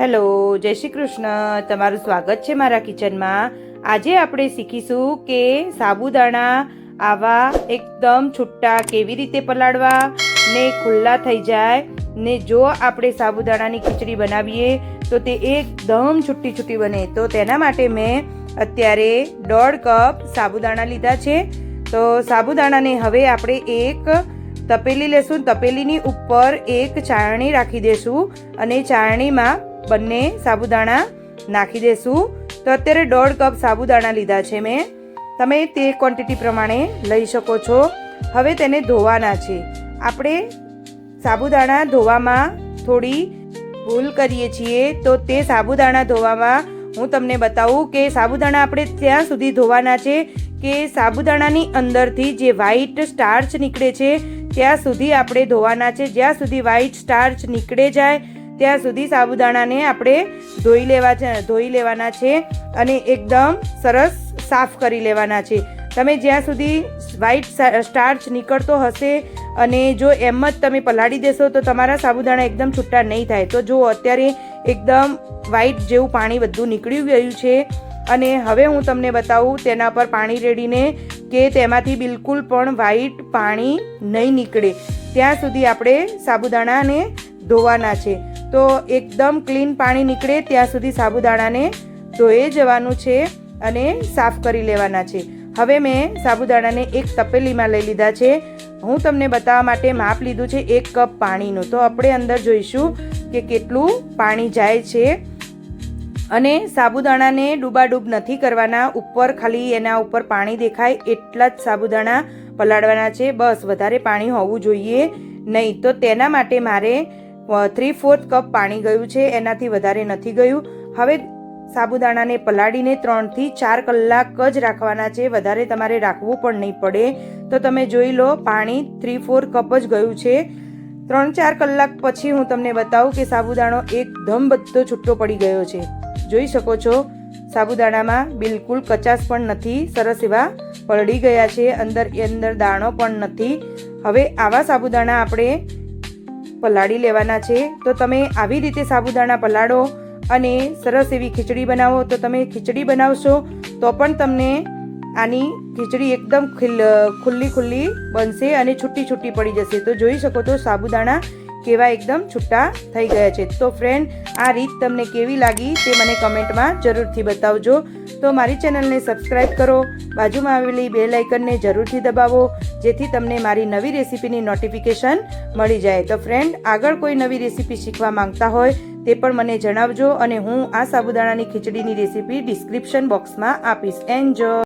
Hello, જય શ્રી કૃષ્ણ. તમારું સ્વાગત છે મારા કિચનમાં. આજે આપણે શીખીશું કે સાબુદાણા આવા એકદમ છૂટા કેવી રીતે પલાળવા ને ખુલ્લા થઈ જાય ને જો આપણે સાબુદાણાની ખીચડી બનાવીએ તો તે એકદમ છૂટી છૂટી બને. તો તેના માટે મેં અત્યારે દોઢ કપ સાબુદાણા લીધા છે. તો સાબુદાણાને હવે આપણે એક તપેલી લેશું. તપેલીની ઉપર એક ચાળણી રાખી દેશું અને ચાળણીમાં બંને સાબુદાણા નાખી દેશું. તો અત્યારે દોઢ કપ સાબુદાણા લીધા છે મેં. તમે તે ક્વોન્ટિટી પ્રમાણે લઈ શકો છો. હવે તેને ધોવાના છે. આપણે સાબુદાણા ધોવામાં થોડી ભૂલ કરીએ છીએ તો તે સાબુદાણા ધોવામાં હું તમને બતાવું કે સાબુદાણા આપણે ત્યાં સુધી ધોવાના છે કે સાબુદાણાની અંદરથી જે વ્હાઈટ સ્ટાર્ચ નીકળે છે, ત્યાં સુધી આપણે ધોવાના છે. જ્યાં સુધી વ્હાઈટ સ્ટાર્ચ નીકળે જાય ત્યાં સુધી સાબુદાણાને આપણે ધોઈ લેવા છે, ધોઈ લેવાના છે અને એકદમ સરસ સાફ કરી લેવાના છે. તમે જ્યાં સુધી વ્હાઈટ સ્ટાર્ચ નીકળતો હશે અને જો એમ જ તમે પલાળી દેશો તો તમારા સાબુદાણા એકદમ છૂટા નહીં થાય. તો જો અત્યારે એકદમ વ્હાઈટ જેવું પાણી બધું નીકળી ગયું છે અને હવે હું તમને બતાવું તેના પર પાણી રેડીને કે તેમાંથી બિલકુલ પણ વ્હાઈટ પાણી નહીં નીકળે. ત્યાં સુધી આપણે સાબુદાણાને ધોવાના છે. તો એકદમ ક્લીન પાણી નીકળે, ત્યાં સુધી સાબુદાણાને ધોઈ જવાનું છે અને સાફ કરી લેવાના છે. હવે મેં સાબુદાણાને એક તપેલીમાં લઈ લીધા છે. હું તમને બતાવવા માટે માપ લીધું છે એક કપ પાણીનું. તો આપણે અંદર જોઈશું કે કેટલું પાણી જાય છે. અને સાબુદાણાને ડૂબાડૂબ નથી કરવાના. ઉપર ખાલી એના ઉપર પાણી દેખાય. એટલા જ સાબુદાણા પલાળવાના છે. બસ વધારે પાણી હોવું જોઈએ નહીં. તો તેના માટે મારે થ્રી ફોર્થ કપ પાણી ગયું છે, એનાથી વધારે નથી ગયું. હવે સાબુદાણાને પલાળીને ત્રણથી ચાર કલાક જ રાખવાના છે, વધારે તમારે રાખવું પણ નહીં પડે. તો તમે જોઈ લો, પાણી થ્રી ફોર કપ જ ગયું છે. ત્રણ ચાર કલાક પછી હું તમને બતાવું કે સાબુદાણો એકદમ બધો છૂટો પડી ગયો છે. જોઈ શકો છો, સાબુદાણામાં બિલકુલ કચાશ પણ નથી, સરસ એવા પલળી ગયા છે, અંદર અંદર દાણો પણ નથી. હવે આવા સાબુદાણા આપણે પલાળી લેવાના છે. તો તમે આવી રીતે સાબુદાણા પલાળો અને સરસ એવી ખીચડી બનાવો. તો તમે ખીચડી બનાવશો તો પણ તમને આની ખીચડી એકદમ ખુલ્લી ખુલ્લી બનશે અને છૂટી છૂટી પડી જશે. તો જોઈ શકો તો સાબુદાણા કેવા એકદમ છૂટા થઈ ગયા છે. તો ફ્રેન્ડ આ રીત તમને કેવી લાગી તે મને કમેન્ટમાં જરૂરથી બતાવજો. તો મારી ચેનલને સબસ્ક્રાઈબ કરો, બાજુમાં આવેલી બે લાઇકનને જરૂરથી દબાવો, જેથી તમને મારી નવી રેસીપીની નોટિફિકેશન મળી જાય. તો ફ્રેન્ડ આગળ કોઈ નવી રેસીપી શીખવા માંગતા હોય તે પણ મને જણાવજો અને હું આ સાબુદાણાની ખીચડીની રેસીપી ડિસ્ક્રિપ્શન બોક્સમાં આપીશ. એન્જોય